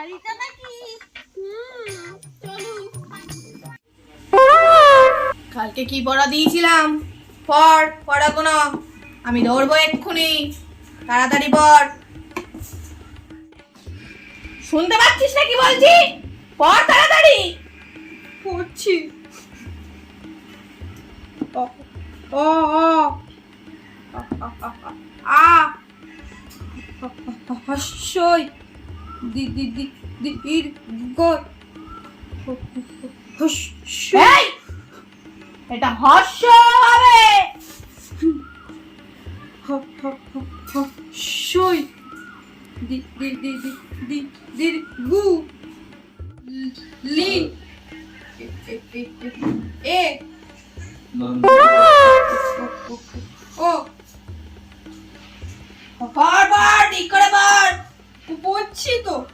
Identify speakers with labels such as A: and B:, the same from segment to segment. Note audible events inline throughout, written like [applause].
A: বাড়িটা নাকি?
B: কালকে কি পড়া দিয়েছিলাম? পড়, পড়া কোনো আমি ধরবো এক্ষুনি। তাড়াতাড়ি পড়। শুনতে পাচ্ছিস না কি বলছি? পড় তাড়াতাড়ি। পড়ছি। ও ও আ হস্যই দি দি। এটা হর্ষ হবে! হর্ষই দি দি দি দি দি দি গু। লি। এ। ও। বার বার ঠিক করে বার। পড়ছি তো।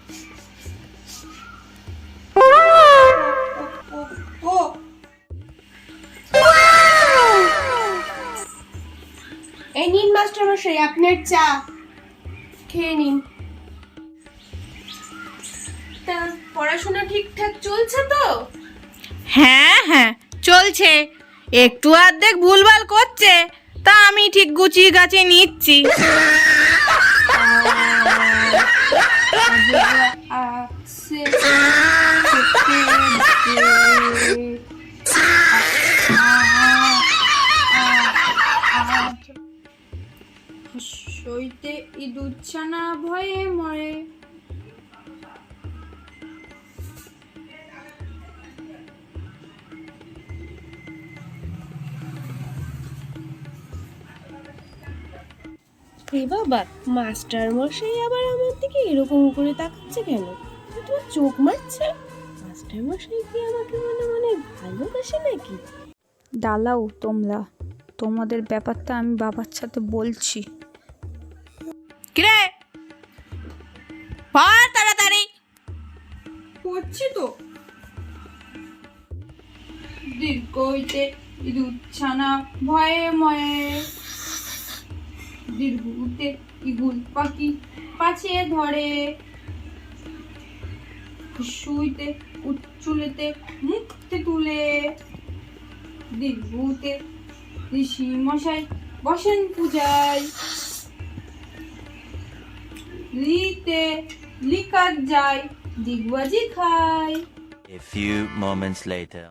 A: নিন আপনার চা খেয়ে নিন তা পড়াশোনা ঠিকঠাক চলছে তো
B: হ্যাঁ হ্যাঁ চলছে একটু অর্ধেক ভুলভাল করছে তা আমি ঠিক গুছিয়ে গাছে নিচ্ছি
A: সইতে ইঁদুর ছানা ভয়ে মরে।
C: এ বাবা মাস্টার মশাই আবার আমার দিকে এরকম করে তাকাচ্ছে কেন? তোমার চোখ মারছে? মাস্টার মশাই কি আমাকে মনে মনে ভালোবাসে নাকি?
D: দালাও তোমরা তোমাদের ব্যাপারটা আমি বাবার সাথে বলছি।
B: কিরে? পড় তাড়াতাড়ি।
A: পড়ছি তো। দীর্ঘ হইতে ইঁদুর ছানা ভয়ে ময়ে। দীর্ঘতে ইগুল পাখি পাছিয়ে ধরে। শুইতে উচ্চুলেতে মুখতে তুলে। দীর্ঘতে ঋষি মশাই বসেন পূজায়। লিতে লিকার যায় দিগবাজি খায়
E: A few moments later.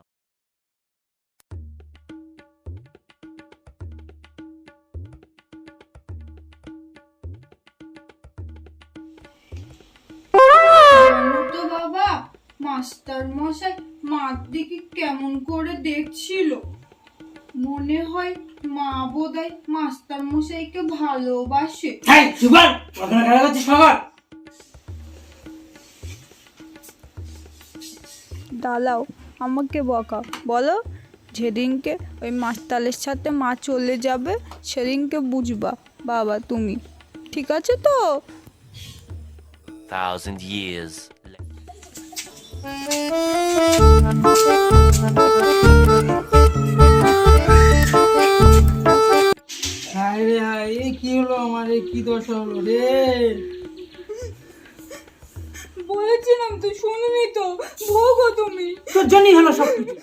A: তো বাবা মাস্টার মশাই মার দিকে কেমন করে দেখছিল মনে হয় মা বোধহয় মাস্টার মশাইকে ভালোবাসে।
F: হ্যাঁ সুপার ওখানে খেলা করছিস বাবা
D: দালাও আমাকে বকা। বলো যেদিনকে ওই মাস্তালের সাথে মা চলে যাবে সেদিনকে বুঝবা বাবা তুমি। ঠিক আছে তো?
E: Thousand years. [laughs]
F: কি দোষ হলো রে?
A: বলেছিলাম তো শুনিনি তো। ভোগো তুমি।
F: তোর জন্যই হলো সব কিছু